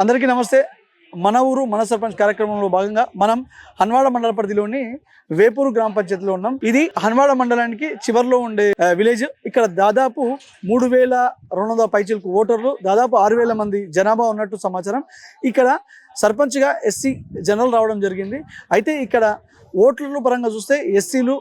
అందరికీ నమస్తే. మన ఊరు మన సర్పంచ్ కార్యక్రమంలో భాగంగా మనం హన్వాడ మండల పరిధిలోని వేపూరు గ్రామ పంచాయతీలో ఉన్నాం. ఇది హన్వాడ మండలానికి చివర్లో ఉండే విలేజ్. ఇక్కడ దాదాపు మూడు వేల రెండు వందల పైచీలకు ఓటర్లు దాదాపు ఆరు వేల మంది జనాభా ఉన్నట్టు సమాచారం. ఇక్కడ సర్పంచ్గా ఎస్సీ జనరల్ రావడం జరిగింది. అయితే ఇక్కడ ఓట్ల పరంగా చూస్తే ఎస్సీలు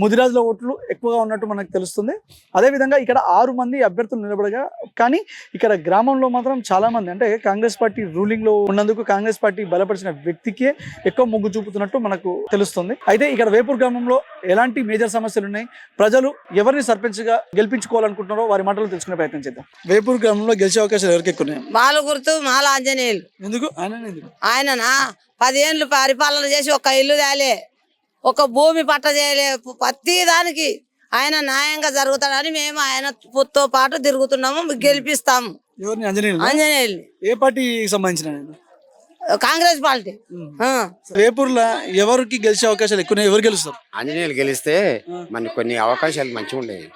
ముదిరాజుల ఓట్లు ఎక్కువగా ఉన్నట్టు మనకు తెలుస్తుంది. అదేవిధంగా ఇక్కడ ఆరు మంది అభ్యర్థులు నిలబడగా కానీ ఇక్కడ గ్రామంలో మాత్రం చాలా మంది అంటే కాంగ్రెస్ పార్టీ రూలింగ్లో ఉన్నందుకు కాంగ్రెస్ పార్టీ బలపరిచిన వ్యక్తికే ఎక్కువ మొగ్గు చూపుతున్నట్టు మనకు తెలుస్తుంది. అయితే ఇక్కడ వేపూర్ గ్రామంలో ఎలాంటి మేజర్ సమస్యలు ఉన్నాయి? ప్రజలు ఎవరిని సర్పంచ్గా గెలిపించుకోవాలనుకుంటున్నారో వారి మాటలు తెలుసుకునే ప్రయత్నం చేద్దాం. వేపూర్ గ్రామంలో గెలిచే అవకాశాలు ఎవరికి ఎక్కువ ఉన్నాయి? మాలు గుర్తు మాల ఆంజనేయులు. ఎందుకు? ఆయన ఆయననా? పదేళ్ళు పరిపాలన చేసి ఒక ఇల్లు తేలే. ఒక భూమి పట్ట చేయలే. ప్రతి దానికి ఆయన న్యాయంగా జరుగుతాడని మేము ఆయన తో పాటు తిరుగుతున్నాము గెలిపిస్తాము. ఆంజనేయుల్ని ఏ పార్టీకి సంబంధించిన? కాంగ్రెస్ పార్టీ. ఆ. వేపూర్లో ఎవరికి గెలిచే అవకాశాలు ఎక్కువ? ఎవరు గెలుస్తారు? ఆంజనేయులు గెలిస్తే మనకి కొన్ని అవకాశాలు మంచిగా ఉండేవి.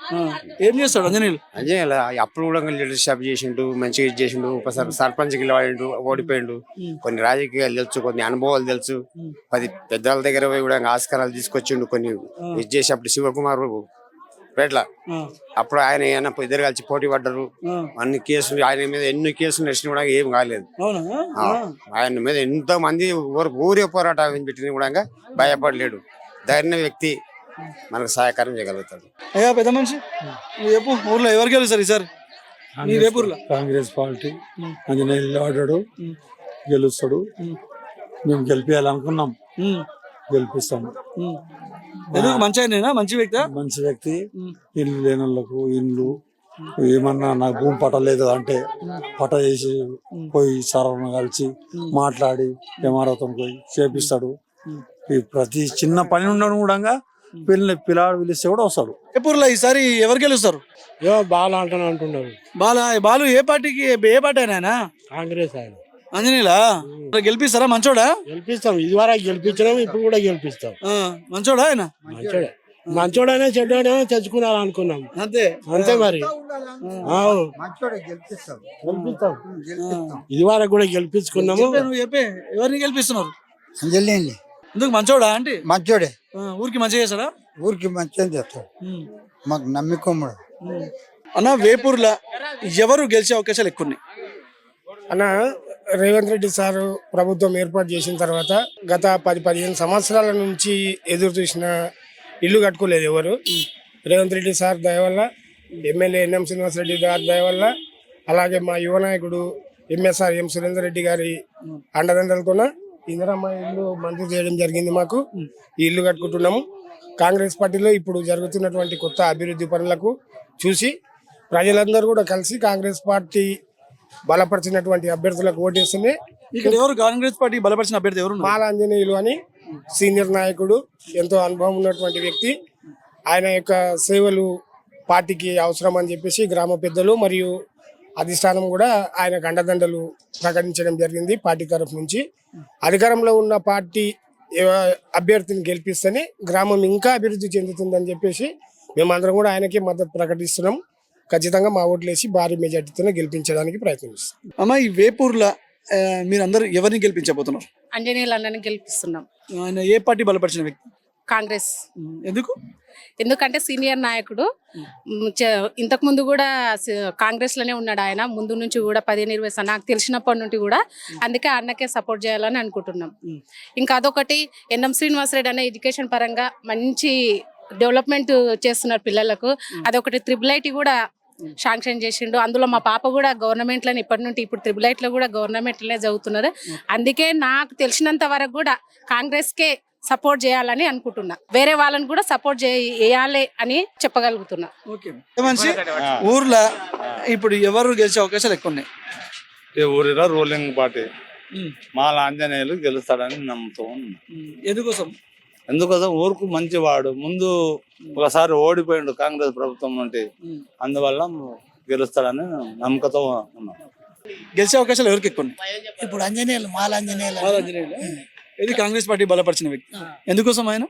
ఏం చేస్తాడు అంజనేయులు ఆంజనేయులు అప్పుడు కూడా లీడర్షిప్ చేసిండు మంచిగా ఇది చేసిండు ఒకసారి సర్పంచ్ గెలవాడు ఓడిపోయిండు. కొన్ని రాజకీయాలు తెలుసు కొన్ని అనుభవాలు తెలుసు. పది పెద్దల దగ్గర పోయి కూడా ఆస్కారాలు తీసుకొచ్చిండు కొన్ని ఇది చేసి అప్పుడు శివకుమార్ పేట్ల. అప్పుడు ఆయన ఏమన్నా ఇద్దరు కలిసి పోటీ పడ్డారు. అన్ని కేసులు ఆయన మీద ఎన్ని కేసులు నడిచిన కూడా ఏం కాలేదు. ఆయన మీద ఎంతో మంది ఊరు ఊరే పోరాటం పెట్టిన కూడా భయపడలేడు. ధైర్య వ్యక్తి మనకు సహాయకారం చేయగలుగుతాడు. అయ్యా పెద్ద మనిషి. నువ్వు చెప్పు ఊర్లో ఎవరు గెలుస్తారు ఈసారి? నీ వేపూర్లో కాంగ్రెస్ పార్టీ. ఆంజనేయులు ఆడాడు. గెలుస్తాడు. మేము గెలిపించాలనుకున్నాం ఉమ్, గెలిపిస్తాం. ఎందుకు? మంచి ఆయనేనా? మంచి వ్యక్తి? మంచి వ్యక్తి. ఇల్లు లేని వాళ్ళకు ఇల్లు ఏమన్నా నాకు భూమి పట్ట లేదు అంటే పట్ట చేసి పోయి సరవణ కలిసి మాట్లాడి ఎంఆర్ఓతో పోయి చేపిస్తాడు. ఈ ప్రతి చిన్న పని ఉండడం కూడా పిల్లలు పిల్లాడు పిలిస్తే కూడా వస్తాడు. వేపూర్లో ఈసారి ఎవరు గెలుస్తారు? అంటాను అంటున్నారు. బాల బాలు ఏ పార్టీకి ఏ పార్టీ ఆయన? కాంగ్రెస్ ఆయన. అంజనీలా గెలిపిస్తారా? మంచోడా? గెలిపిస్తాం. ఇది వరకు గెలిపించినాం ఇప్పుడు కూడా గెలిపిస్తాం. ఆ, మంచోడా ఆయన? మంచోడే. మంచోడైనా చెడ్డోడైనా తెచ్చుకున్నాను అనుకున్నాం అంతే. అంతే మరి. ఆవ్. గెలిపిస్తాం. ఇది వరకు కూడా గెలిపించుకున్నాము. ఎవరిని గెలిపిస్తున్నారు? అంజలేండి ఎందుకు మంచోడా అంటే మంచోడే. ఊరికి మంచిగా చేస్తాడా ఊరికి మంచిగా చేస్తాడు. ఉమ్, మాకు నమ్మికమ్ముడు ఉమ్. అన్న వేపూర్లో ఎవరు గెలిచే అవకాశాలు ఎక్కువ ఉన్నాయి? అన్న రేవంత్ రెడ్డి సారు ప్రభుత్వం ఏర్పాటు చేసిన తర్వాత గత పది పదిహేను సంవత్సరాల నుంచి ఎదురు చూసిన ఇల్లు కట్టుకోలేదు ఎవరు. రేవంత్ రెడ్డి సార్ దయ వల్ల ఎమ్మెల్యే ఎన్ఎం శ్రీనివాసరెడ్డి గారి దయ వల్ల అలాగే మా యువ నాయకుడు ఎంఎస్ఆర్ ఎం సురేందర్ రెడ్డి గారి అండదండలతోన ఇందిరమ్మ ఇల్లు మంజూరు చేయడం జరిగింది మాకు. ఈ ఇల్లు కట్టుకుంటున్నాము. కాంగ్రెస్ పార్టీలో ఇప్పుడు జరుగుతున్నటువంటి కొత్త అభివృద్ధి పనులకు చూసి ప్రజలందరూ కూడా కలిసి కాంగ్రెస్ పార్టీ బలపరిచినటువంటి అభ్యర్థులకు ఓటేస్తేనే ఇక్కడ ఎవరు కాంగ్రెస్ పార్టీ బలపరిచిన అభ్యర్థి ఎవరు ఆంజనేయులు అని సీనియర్ నాయకుడు ఎంతో అనుభవం ఉన్నటువంటి వ్యక్తి. ఆయన యొక్క సేవలు పార్టీకి అవసరం అని చెప్పేసి గ్రామ పెద్దలు మరియు అధిష్టానం కూడా ఆయనకు అండదండలు ప్రకటించడం జరిగింది పార్టీ తరఫు నుంచి. అధికారంలో ఉన్న పార్టీ అభ్యర్థిని గెలిపిస్తేనే గ్రామం ఇంకా అభివృద్ధి చెందుతుందని చెప్పేసి మేమందరం కూడా ఆయనకి మద్దతు ప్రకటిస్తున్నాం. ఖచ్చితంగా మా ఓట్లేసి భారీ మెజార్టీతోనే గెలిపించడానికి ప్రయత్నిస్తాం అమ్మ ఈ వేపూర్లో ఆ, మీరు అందరు ఎవరిని గెలిపించబోతున్నారు? అంజనీయులు అన్నని గెలిపిస్తున్నాం. ఆయన ఏ పార్టీ బలపరిచిన వ్యక్తి? కాంగ్రెస్. ఎందుకు? ఎందుకంటే సీనియర్ నాయకుడు ఇంతకు ముందు కూడా కాంగ్రెస్లోనే ఉన్నాడు ఆయన. ముందు నుంచి కూడా పదిహేను ఇరవై నాకు తెలిసినప్పటి నుండి కూడా అందుకే అన్నకే సపోర్ట్ చేయాలని అనుకుంటున్నాం. ఇంకా అదొకటి ఎన్ఎం శ్రీనివాసరెడ్డి అనే ఎడ్యుకేషన్ పరంగా మంచి డెవలప్మెంట్ చేస్తున్నారు పిల్లలకు. అదొకటి త్రిబుల్ ఐటీ కూడా శాంక్షన్ చేసిండు. అందులో మా పాప కూడా గవర్నమెంట్లోనే ఇప్పటి నుండి ఇప్పుడు త్రిబుల్ ఐట్లో కూడా గవర్నమెంట్లోనే చదువుతున్నారు అందుకే నాకు తెలిసినంత వరకు కూడా కాంగ్రెస్ కే సపోర్ట్ చేయాలని అనుకుంటున్నా. వేరే వాళ్ళని కూడా సపోర్ట్ చేయాలి అని చెప్పగలుగుతున్నా. మనిషి ఊర్లో ఇప్పుడు ఎవరు గెలిచే అవకాశాలు ఎక్కువ ఉన్నాయి ఊరిలో రూలింగ్ పార్టీ. మాల ఆంజనేయులు గెలుస్తాడని నమ్ముతూ ఉన్నాం. ఎందుకోసం? ఎందుకోసం ఊరుకు మంచివాడు. ముందు ఒకసారి ఓడిపోయిండు కాంగ్రెస్ ప్రభుత్వం నుండి. అందువల్ల గెలుస్తాడని నమ్మకంతో ఉన్నాం. గెలిచే అవకాశాలు ఎవరికి ఎక్కువ ఇప్పుడు అంజనేయులు మాల అంజనేయులు బాల ఆంజనేయులా? ఇది కాంగ్రెస్ పార్టీ బలపరిచిన వ్యక్తి. ఎందుకోసం ఆయన?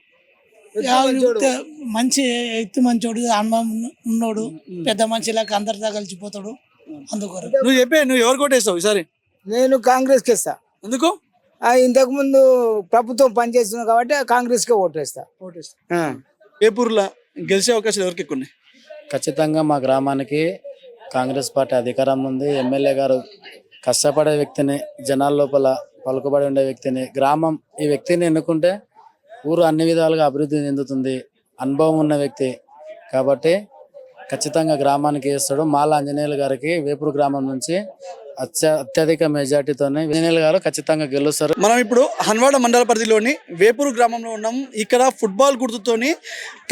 మంచి ఎత్తు మంచోడు అనుభవం ఉన్న- ఉన్నోడు పెద్ద మనిషిలాగా అందరితో కలిసిపోతాడు. అందుకొరకు నువ్వు చెప్పే నువ్వు ఎవరు కొట్టేస్తావు ఈసారి? నేను కాంగ్రెస్కి ఇస్తా ఎందుకు? ఆ, ఇంతకు ముందు ప్రభుత్వం పనిచేస్తుంది కాబట్టి కాంగ్రెస్కే ఓటేస్తా. ఆ. వేపూరులో గెలిచే అవకాశాలు ఎవరికి ఎక్కువ ఉన్నాయి? ఖచ్చితంగా మా గ్రామానికి కాంగ్రెస్ పార్టీ అధికారం ఉంది. ఎమ్మెల్యే గారు కష్టపడే వ్యక్తిని జనాల లోపల పలుకుబడి ఉండే వ్యక్తిని గ్రామం ఈ వ్యక్తిని ఎన్నుకుంటే ఊరు అన్ని విధాలుగా అభివృద్ధి చెందుతుంది. అనుభవం ఉన్న వ్యక్తి కాబట్టి ఖచ్చితంగా గ్రామానికి వేస్తాడు. మాల ఆంజనేయులు గారికి వేపూరు గ్రామం నుంచి అత్య అత్యధిక మెజార్టీతోనే ఆంజనేయులు గారు ఖచ్చితంగా గెలుస్తారు. మనం ఇప్పుడు హన్వాడ మండల పరిధిలోని వేపూరు గ్రామంలో ఉన్నాం. ఇక్కడ ఫుట్బాల్ గుర్తుతోని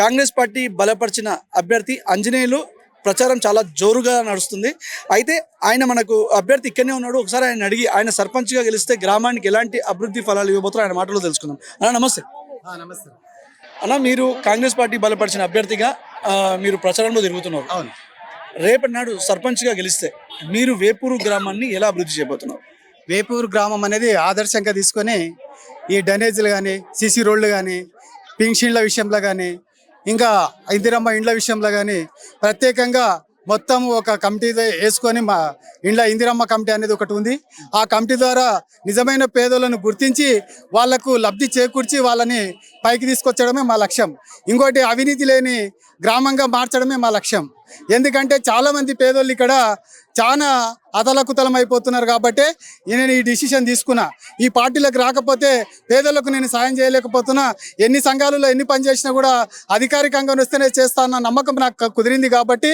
కాంగ్రెస్ పార్టీ బలపరిచిన అభ్యర్థి ఆంజనేయులు ప్రచారం చాలా జోరుగా నడుస్తుంది. అయితే ఆయన మనకు అభ్యర్థి ఇక్కడనే ఉన్నాడు. ఒకసారి ఆయన అడిగి ఆయన సర్పంచ్గా గెలిస్తే గ్రామానికి ఎలాంటి అభివృద్ధి ఫలాలు ఇవ్వబోతారో ఆయన మాటలో తెలుసుకుందాం. అన్న నమస్తే. నమస్తే. అన్న మీరు కాంగ్రెస్ పార్టీ బలపరిచిన అభ్యర్థిగా మీరు ప్రచారంలో తిరుగుతున్నారు. అవును. రేపటి నాడు సర్పంచ్గా గెలిస్తే మీరు వేపూరు గ్రామాన్ని ఎలా అభివృద్ధి చేయబోతున్నారు? వేపూరు గ్రామం అనేది ఆదర్శంగా తీసుకొని ఈ డ్రైనేజీలు కానీ సీసీ రోడ్లు కానీ పింఛన్ల విషయంలో కానీ ఇంకా ఇందిరమ్మ ఇండ్ల విషయంలో కానీ ప్రత్యేకంగా మొత్తం ఒక కమిటీ వేసుకొని మా ఇండ్ల ఇందిరమ్మ కమిటీ అనేది ఒకటి ఉంది. ఆ కమిటీ ద్వారా నిజమైన పేదలను గుర్తించి వాళ్ళకు లబ్ధి చేకూర్చి వాళ్ళని పైకి తీసుకొచ్చడమే మా లక్ష్యం. ఇంకోటి అవినీతి లేని గ్రామంగా మార్చడమే మా లక్ష్యం. ఎందుకంటే చాలామంది పేదోళ్ళు ఇక్కడ చాలా అతలకుతలం అయిపోతున్నారు కాబట్టి నేను ఈ డిసిషన్ తీసుకున్నా. ఈ పార్టీలకు రాకపోతే పేదలకు నేను సాయం చేయలేకపోతున్నా. ఎన్ని సంఘాలలో ఎన్ని పని చేసినా కూడా అధికారికంగా వస్తేనే చేస్తానన్న నమ్మకం నాకు కుదిరింది కాబట్టి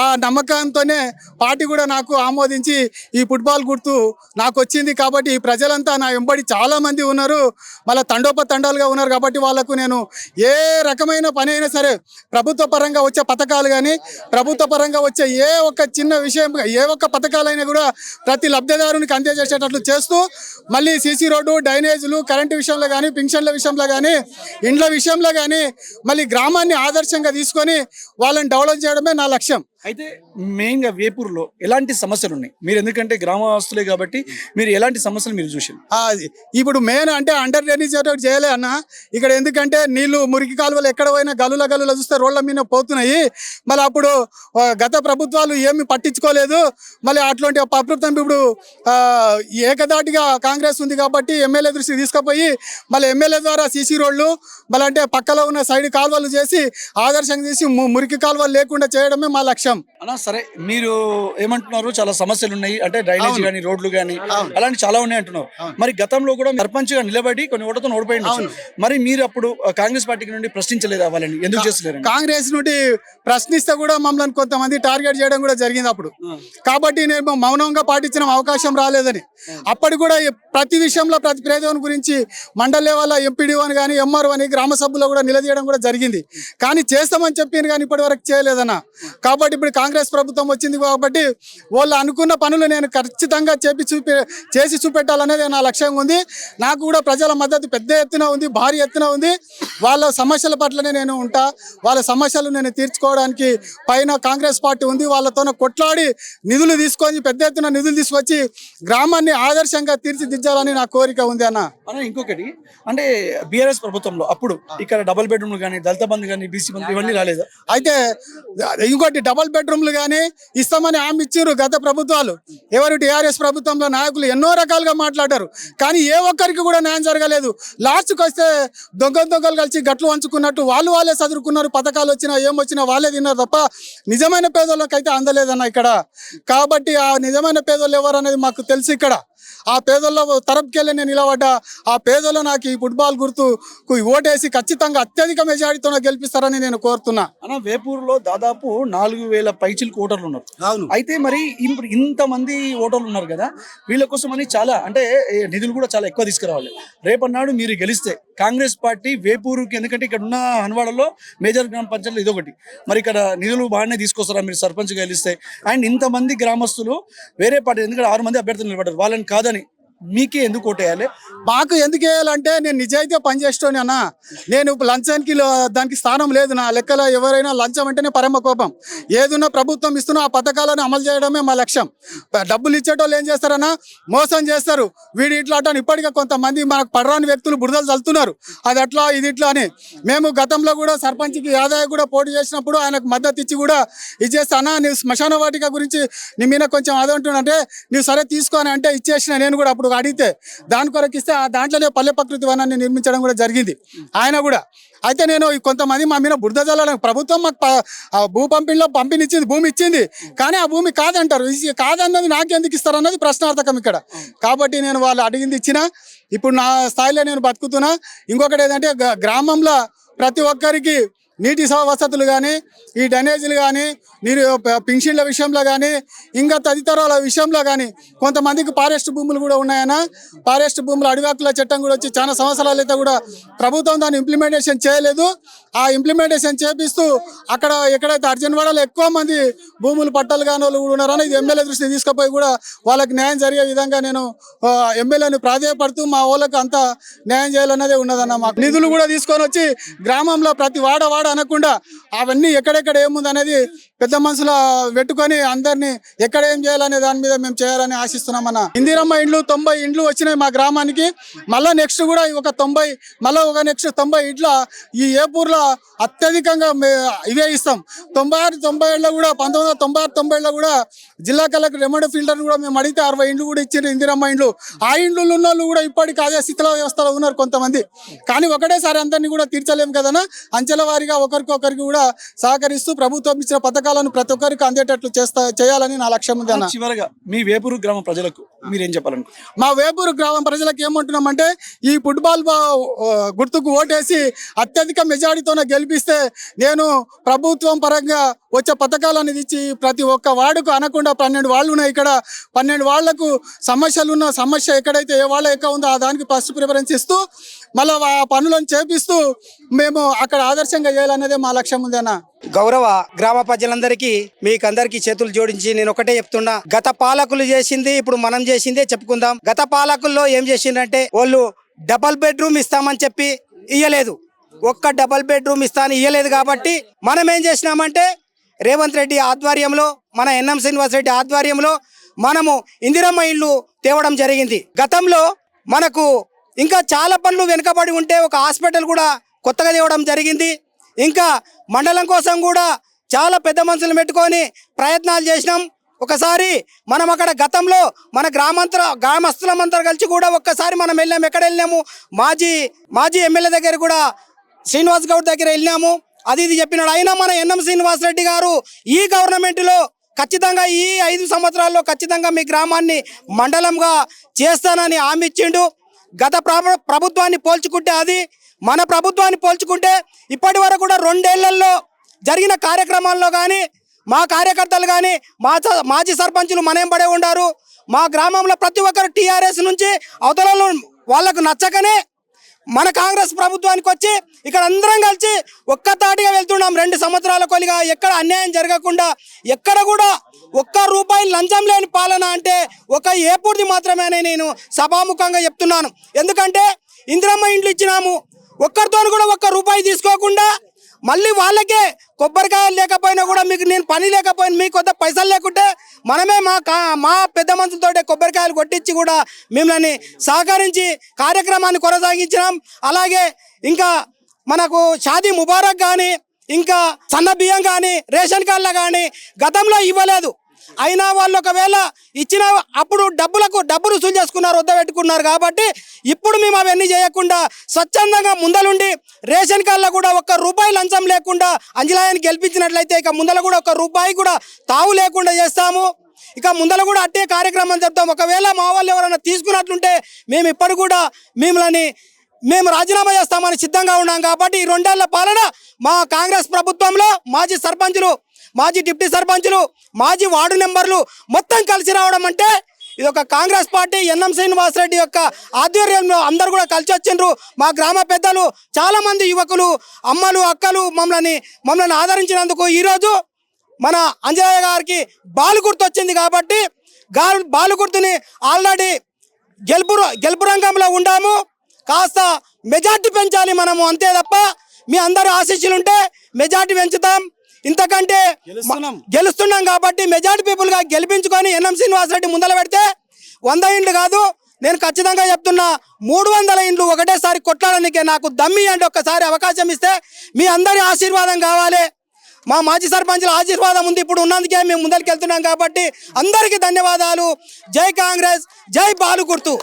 ఆ నమ్మకంతోనే పార్టీ కూడా నాకు ఆమోదించి ఈ ఫుట్బాల్ గుర్తు నాకు వచ్చింది కాబట్టి ఈ ప్రజలంతా నా వెంబడి చాలామంది ఉన్నారు. మళ్ళీ తండోపతండాలుగా ఉన్నారు కాబట్టి వాళ్ళకు నేను ఏ రకమైన పని అయినా సరే ప్రభుత్వ పరంగా వచ్చే పథకాలు కానీ ప్రభుత్వ పరంగా వచ్చే ఏ ఒక్క చిన్న విషయం ఏ ఒక్క పథకాలైనా కూడా ప్రతి లబ్ధిదారునికి అందజేసేటట్లు చేస్తూ మళ్ళీ సీసీ రోడ్డు డ్రైనేజీలు కరెంటు విషయంలో కానీ పింఛన్ల విషయంలో కానీ ఇండ్ల విషయంలో కానీ మళ్ళీ గ్రామాన్ని ఆదర్శంగా తీసుకొని వాళ్ళని డెవలప్ చేయడమే నా లక్ష్యం. అయితే మెయిన్గా వేపూర్లో ఎలాంటి సమస్యలు ఉన్నాయి? మీరు ఎందుకంటే గ్రామవాసులే కాబట్టి మీరు ఎలాంటి సమస్యలు మీరు చూసారు ఇప్పుడు మెయిన్ అంటే అండర్ డ్రైనేజ్ ఒకటి చేయలే అన్న. ఇక్కడ ఎందుకంటే నీళ్ళు మురికి కాలువలు ఎక్కడ పోయినా గలుల గలుల చూస్తే రోడ్ల మీద పోతున్నాయి. మళ్ళీ అప్పుడు గత ప్రభుత్వాలు ఏమి పట్టించుకోలేదు. మళ్ళీ అట్లాంటి ప్రభుత్వం ఇప్పుడు ఏకదాటిగా కాంగ్రెస్ ఉంది కాబట్టి ఎమ్మెల్యే దృష్టికి తీసుకుపోయి మళ్ళీ ఎమ్మెల్యే ద్వారా సీసీ రోడ్లు మళ్ళీ అంటే పక్కలో ఉన్న సైడ్ కాలువలు చేసి ఆదర్శంగా చేసి మురికి కాలువలు లేకుండా చేయడమే మా లక్ష్యం. అన్నా సరే మీరు ఏమంటున్నారు? చాలా సమస్యలు ఉన్నాయి అంటే డ్రైనేజ్. కానీ రోడ్లు కానీ. అలాంటి చాలా ఉన్నాయి అంటున్నారు. మరి గతంలో కూడా సర్పంచ్గా నిలబడి కొన్ని ఓటతో ఓడిపోయింది. మరి మీరు అప్పుడు కాంగ్రెస్ పార్టీ నుండి ప్రశ్నించలేదు వాళ్ళని? ఎందుకు చేస్తలేరు కాంగ్రెస్ నుండి ప్రశ్నిస్తే కూడా మమ్మల్ని కొంతమంది టార్గెట్ చేయడం కూడా జరిగింది అప్పుడు. కాబట్టి నేను మౌనంగా పాటించిన అవకాశం రాలేదని. అప్పటి కూడా ప్రతి విషయంలో ప్రతి పేదవాని గురించి మండల లెవెల్ ఎంపీడీఓ అని కానీ ఎంఆర్ఓ అని గ్రామ సభ్యులు కూడా నిలదీయడం కూడా జరిగింది. కానీ చేస్తామని చెప్పాను కానీ ఇప్పటి వరకు చేయలేదన్న. కాబట్టి ఇప్పుడు కాంగ్రెస్ ప్రభుత్వం వచ్చింది కాబట్టి వాళ్ళు అనుకున్న పనులు నేను ఖచ్చితంగా చేపి చూపి చేసి చూపెట్టాలనేది నా లక్ష్యంగా ఉంది. నాకు కూడా ప్రజల మద్దతు పెద్ద ఎత్తున ఉంది భారీ ఎత్తున ఉంది. వాళ్ళ సమస్యల పట్లనే నేను ఉంటా. వాళ్ళ సమస్యలు నేను తీర్చుకోవడానికి పైన కాంగ్రెస్ పార్టీ ఉంది. వాళ్ళతో కొట్లాడి నిధులు తీసుకొని పెద్ద ఎత్తున నిధులు తీసుకొచ్చి గ్రామాన్ని ఆదర్శంగా తీర్చిదిద్దాలని నా కోరిక ఉంది అన్న. అన్న ఇంకొకటి అంటే బీఆర్ఎస్ ప్రభుత్వంలో అప్పుడు ఇక్కడ డబుల్ బెడ్రూమ్లు కానీ దళిత బంధు కానీ బీసీ బంధు ఇవన్నీ రాలేదు? అయితే ఇంకోటి డబల్ బెడ్రూమ్లు కానీ ఇస్తామని హామీ ఇచ్చారు గత ప్రభుత్వాలు. ఎవరు టీఆర్ఎస్ ప్రభుత్వంలో నాయకులు ఎన్నో రకాలుగా మాట్లాడారు. కానీ ఏ ఒక్కరికి కూడా న్యాయం జరగలేదు. లాస్ట్కి వస్తే దొంగ దొంగలు కలిసి గట్లు వంచుకున్నట్టు వాళ్ళు వాళ్ళే చదువుకున్నారు పథకాలు వచ్చినా ఏమొచ్చినా వాళ్ళే తిన్నారు తప్ప నిజమైన పేదోళ్ళకి అయితే అందలేదన్న ఇక్కడ. కాబట్టి ఆ నిజమైన పేదోళ్ళు ఎవరు అనేది మాకు తెలుసు ఇక్కడ. ఆ పేదోళ్ళ తరపుకెళ్ళి నేను నిలబడ్డా. ఆ పేదోళ్ళు నాకు ఈ ఫుట్బాల్ గుర్తు ఓటేసి ఖచ్చితంగా అత్యధిక మెజారిటీతో గెలిపిస్తారని నేను కోరుతున్నా. అన్న వేపూర్లో దాదాపు నాలుగు వేల పైచిలకు ఓటర్లు ఉన్నారు. అవును. అయితే మరి ఇంతమంది ఓటర్లు ఉన్నారు కదా వీళ్ళ కోసం అని చాలా అంటే నిధులు కూడా చాలా ఎక్కువ తీసుకురావాలి. రేపన్నాడు మీరు గెలిస్తే కాంగ్రెస్ పార్టీ వేపూరుకి ఎందుకంటే ఇక్కడ ఉన్న హన్వాడలో మేజర్ గ్రామ పంచాయతీలు ఇదొకటి. మరి ఇక్కడ నిధులు బాగానే తీసుకొస్తారా మీరు సర్పంచ్ గెలిస్తే? అండ్ ఇంతమంది గ్రామస్తులు వేరే పార్టీ ఎందుకంటే ఆరు మంది అభ్యర్థులు నిలబడ్డారు. వాళ్ళని కాదని మీకే ఎందుకు ఓటేయాలి మాకు ఎందుకు వేయాలంటే నేను నిజాయితీగా పనిచేస్తాను అన్న. నేను లంచానికి లో- దానికి స్థానం లేదు నా లెక్కలో ఎవరైనా లంచం అంటేనే పరమ కోపం. ఏదున్నా ప్రభుత్వం ఇస్తున్న ఆ పథకాలను అమలు చేయడమే మా లక్ష్యం. డబ్బులు ఇచ్చేటోళ్ళు ఏం చేస్తారన్నా? మోసం చేస్తారు. వీడి ఇట్లా అంటాను. ఇప్పటికే కొంతమంది మనకు పడరాని వ్యక్తులు బురదలు చల్లుతున్నారు. అది అట్లా ఇది ఇట్లా అని. మేము గతంలో కూడా సర్పంచ్కి ఆదాయ కూడా పోటీ చేసినప్పుడు ఆయనకు మద్దతు ఇచ్చి కూడా ఇది చేస్తా అన్న. నీ శ్మశాన వాటిక గురించి నీ మీద కొంచెం అది అంటున్నంటే నువ్వు సరే తీసుకోని అంటే ఇచ్చేసిన నేను కూడా అప్పుడు అడిగితే దాని కొరకు ఇస్తే ఆ దాంట్లోనే పల్లె ప్రకృతి వనాన్ని నిర్మించడం కూడా జరిగింది. ఆయన కూడా. అయితే నేను కొంతమంది మా మీద బురద జల్లడానికి ప్రభుత్వం మాకు ప- భూ పంపిణీలో పంపిణీ భూమి ఇచ్చింది. కానీ ఆ భూమి కాదంటారు. ఇది కాదన్నది నాకెందుకు ఇస్తారు అన్నది ప్రశ్నార్థకం ఇక్కడ. కాబట్టి నేను వాళ్ళు అడిగింది ఇచ్చిన ఇప్పుడు నా స్థాయిలో నేను బతుకుతున్నా. ఇంకొకటి ఏంటంటే గ- గ్రామంలో ప్రతి ఒక్కరికి నీటి వసతులు కానీ ఈ డ్రైనేజీలు కానీ నీరు పింఛన్ల విషయంలో కానీ ఇంకా తదితరాల విషయంలో కానీ కొంతమందికి ఫారెస్ట్ భూములు కూడా ఉన్నాయన్న ఫారెస్ట్ భూములు అడివాకుల చట్టం కూడా వచ్చి చాలా సంవత్సరాలు అయితే కూడా ప్రభుత్వం దాన్ని ఇంప్లిమెంటేషన్ చేయలేదు. ఆ ఇంప్లిమెంటేషన్ చేపిస్తూ అక్కడ ఎక్కడైతే అర్జున్వాడలో ఎక్కువ మంది భూములు పట్టాలు కాని వాళ్ళు కూడా ఉన్నారని ఇది ఎమ్మెల్యే దృష్టి తీసుకుపోయి కూడా వాళ్ళకి న్యాయం జరిగే విధంగా నేను ఆ, ఎమ్మెల్యేని ప్రాధాయపడుతూ మా వాళ్ళకి అంతా న్యాయం చేయాలన్నదే ఉన్నదన్న మాకు నిధులు కూడా తీసుకొని వచ్చి గ్రామంలో ప్రతి వాడ వాడ అనకుండా అవన్నీ ఎక్కడెక్కడ ఏముంది అనేది పెద్ద మనుషుల పెట్టుకొని అందరినీ ఎక్కడ ఏం చేయాలనే దాని మీద మేము చేయాలని ఆశిస్తున్నామన్న. ఇందిరమ్మ ఇండ్లు తొంభై ఇండ్లు వచ్చినాయి మా గ్రామానికి. మళ్ళీ నెక్స్ట్ కూడా ఒక తొంభై మళ్ళీ ఒక నెక్స్ట్ తొంభై ఇట్లా ఈ ఏపూర్లో అత్యధికంగా ఇవే ఇస్తాం. తొంభై ఆరు తొంభై ఏళ్ళలో కూడా పంతొమ్మిది వందల తొంభై ఆరు తొంభై ఏళ్ళలో కూడా జిల్లా కలెక్టర్ రెమండ్ ఫిల్టర్ కూడా మేము అడిగితే అరవై ఇండ్లు కూడా ఇచ్చారు ఇందిరమ్మ ఇండ్లు. ఆ ఇండ్లు ఉన్న వాళ్ళు కూడా ఇప్పటికి అదే స్థితిలో వ్యవస్థలో ఉన్నారు కొంతమంది. కానీ ఒకటేసారి అందరినీ కూడా తీర్చలేము కదనా? అంచెల వారీగా ఒకరికొకరికి కూడా సహకరిస్తూ ప్రభుత్వం ఇచ్చిన పథకాలను ప్రతి ఒక్కరికి అందేటట్లు చేస్తా చేయాలని నా లక్ష్యం ఉంది అన్న. చివరగా మీ వేపూరు గ్రామ ప్రజలకు మీరేం చెప్పాలనుకో మా వేపూరు గ్రామం ప్రజలకు ఏమంటున్నామంటే ఈ ఫుట్బాల్ గుర్తుకు ఓటేసి అత్యధిక మెజారిటీతోనే గెలిపిస్తే నేను ప్రభుత్వం పరంగా వచ్చే పథకాలను ఇచ్చి ప్రతి ఒక్క వార్డుకు అనకుండా పన్నెండు వాళ్ళు ఉన్నాయి ఇక్కడ. పన్నెండు వాళ్ళకు సమస్యలు ఉన్న సమస్య ఎక్కడైతే ఏ వాళ్ళ ఎక్కువ ఉందో ఆ దానికి ఫస్ట్ ప్రిఫరెన్స్ ఇస్తూ మళ్ళీ ఆ పనులను చేపిస్తూ మేము అక్కడ ఆదర్శంగా చేయాలనేదే మా లక్ష్యం ఉందన్నా గౌరవ గ్రామ ప్రజలందరికీ మీకు అందరికీ చేతులు జోడించి నేను ఒకటే చెప్తున్నా. గత పాలకులు చేసింది ఇప్పుడు మనం చేసిందే చెప్పుకుందాం. గత పాలకుల్లో ఏం చేసిందంటే వాళ్ళు డబల్ బెడ్రూమ్ ఇస్తామని చెప్పి ఇయ్యలేదు. ఒక్క డబల్ బెడ్రూమ్ ఇస్తాను ఇయ్యలేదు కాబట్టి మనం ఏం చేసినామంటే రేవంత్ రెడ్డి ఆధ్వర్యంలో మన ఎన్ఎం శ్రీనివాస్ రెడ్డి ఆధ్వర్యంలో మనము ఇందిరమ్మ ఇల్లు తేవడం జరిగింది. గతంలో మనకు ఇంకా చాలా పనులు వెనుకబడి ఉంటే ఒక హాస్పిటల్ కూడా కొత్తగా తేవడం జరిగింది. ఇంకా మండలం కోసం కూడా చాలా పెద్ద మనుషులు పెట్టుకొని ప్రయత్నాలు చేసినాం. ఒకసారి మనం అక్కడ గతంలో మన గ్రామాంతర గ్రామస్తులమంతా కలిసి కూడా ఒక్కసారి మనం వెళ్ళాము ఎక్కడ వెళ్ళినాము? మాజీ మాజీ ఎమ్మెల్యే దగ్గర కూడా శ్రీనివాస్ గౌడ్ దగ్గర వెళ్ళినాము. అది ఇది చెప్పినాడు. అయినా మన ఎన్ఎం శ్రీనివాస్ రెడ్డి గారు ఈ గవర్నమెంట్లో ఖచ్చితంగా ఈ ఐదు సంవత్సరాల్లో ఖచ్చితంగా మీ గ్రామాన్ని మండలంగా చేస్తానని హామీ ఇచ్చిండు. గత ప్రభుత్వాన్ని పోల్చుకుంటే అది మన ప్రభుత్వాన్ని పోల్చుకుంటే ఇప్పటి వరకు కూడా రెండేళ్ళలో జరిగిన కార్యక్రమాల్లో కానీ మా కార్యకర్తలు కానీ మా మాజీ సర్పంచులు మనేం పడే ఉండారు. మా గ్రామంలో ప్రతి ఒక్కరు టీఆర్ఎస్ నుంచి అవతల వాళ్ళకు నచ్చకనే మన కాంగ్రెస్ ప్రభుత్వానికి వచ్చి ఇక్కడ అందరం కలిసి ఒక్కతాటిగా వెళ్తున్నాం. రెండు సంవత్సరాల కొలిగా ఎక్కడ అన్యాయం జరగకుండా ఎక్కడ కూడా ఒక్క రూపాయి లంచం లేని పాలన అంటే ఒక ఏపూర్ది మాత్రమేనే నేను సభాముఖంగా చెప్తున్నాను. ఎందుకంటే ఇందిరమ్మ ఇండ్లు ఇచ్చినాము. ఒక్కరితో కూడా ఒక్క రూపాయి తీసుకోకుండా మళ్ళీ వాళ్ళకే కొబ్బరికాయలు లేకపోయినా కూడా మీకు నేను పని లేకపోయినా మీకు కొత్త పైసలు లేకుంటే మనమే మా కా మా పెద్ద మనుషులతో కొబ్బరికాయలు కొట్టించి కూడా మిమ్మల్ని సహకరించి కార్యక్రమాన్ని కొనసాగించినాం. అలాగే ఇంకా మనకు షాదీ ముబారక్ కానీ ఇంకా సన్న బియ్యం కానీ రేషన్ కార్డులు కానీ గతంలో ఇవ్వలేదు. అయినా వాళ్ళు ఒకవేళ ఇచ్చిన అప్పుడు డబ్బులకు డబ్బు రుసులు చేసుకున్నారు వద్ద పెట్టుకున్నారు కాబట్టి ఇప్పుడు మేము అవన్నీ చేయకుండా స్వచ్ఛందంగా ముందలుండి రేషన్ కార్డులో కూడా ఒక్క రూపాయి లంచం లేకుండా అంజలాయాన్ని గెలిపించినట్లయితే ఇక ముందల కూడా ఒక రూపాయి కూడా తావు లేకుండా చేస్తాము. ఇక ముందర కూడా అట్టే కార్యక్రమం చెప్తాం ఒకవేళ మా వాళ్ళు ఎవరైనా తీసుకున్నట్లుంటే మేము ఇప్పుడు కూడా మిమ్మల్ని మేము రాజీనామా చేస్తామని సిద్ధంగా ఉన్నాం కాబట్టి ఈ రెండేళ్ళ పాలన మా కాంగ్రెస్ ప్రభుత్వంలో మాజీ సర్పంచులు మాజీ డిప్యూటీ సర్పంచులు మాజీ వార్డు నెంబర్లు మొత్తం కలిసి రావడం అంటే ఇది ఒక కాంగ్రెస్ పార్టీ ఎన్ఎం శ్రీనివాసరెడ్డి యొక్క ఆధ్వర్యంలో అందరు కూడా కలిసి వచ్చిండ్రు. మా గ్రామ పెద్దలు చాలామంది యువకులు అమ్మలు అక్కలు మమ్మల్ని మమ్మల్ని ఆదరించినందుకు ఈరోజు మన అంజనేయ గారికి బాలుగుర్తు వచ్చింది కాబట్టి గా బాలు గుర్తుని ఆల్రెడీ గెలుపు గెలుపు రంగంలో ఉండాము. కాస్త మెజార్టీ పెంచాలి మనము అంతే తప్ప మీ అందరు ఆశీస్సులు ఉంటే మెజార్టీ పెంచుతాం. ఇంతకంటే గెలుస్తున్నాం. గెలుస్తున్నాం కాబట్టి మెజార్టీ పీపుల్గా గెలిపించుకొని ఎన్ఎం శ్రీనివాసరెడ్డి ముందర పెడితే వంద ఇండ్లు కాదు. నేను ఖచ్చితంగా చెప్తున్నా మూడు వందల ఇండ్లు ఒకటేసారి కొట్లాడడానికే నాకు దమ్మి అంటే ఒక్కసారి అవకాశం ఇస్తే మీ అందరి ఆశీర్వాదం కావాలి. మా మాజీ సర్పంచుల ఆశీర్వాదం ఉంది ఇప్పుడు ఉన్నందుకే మేము ముందరికి వెళ్తున్నాం కాబట్టి అందరికీ ధన్యవాదాలు. జై కాంగ్రెస్ జై బాలు గుర్తు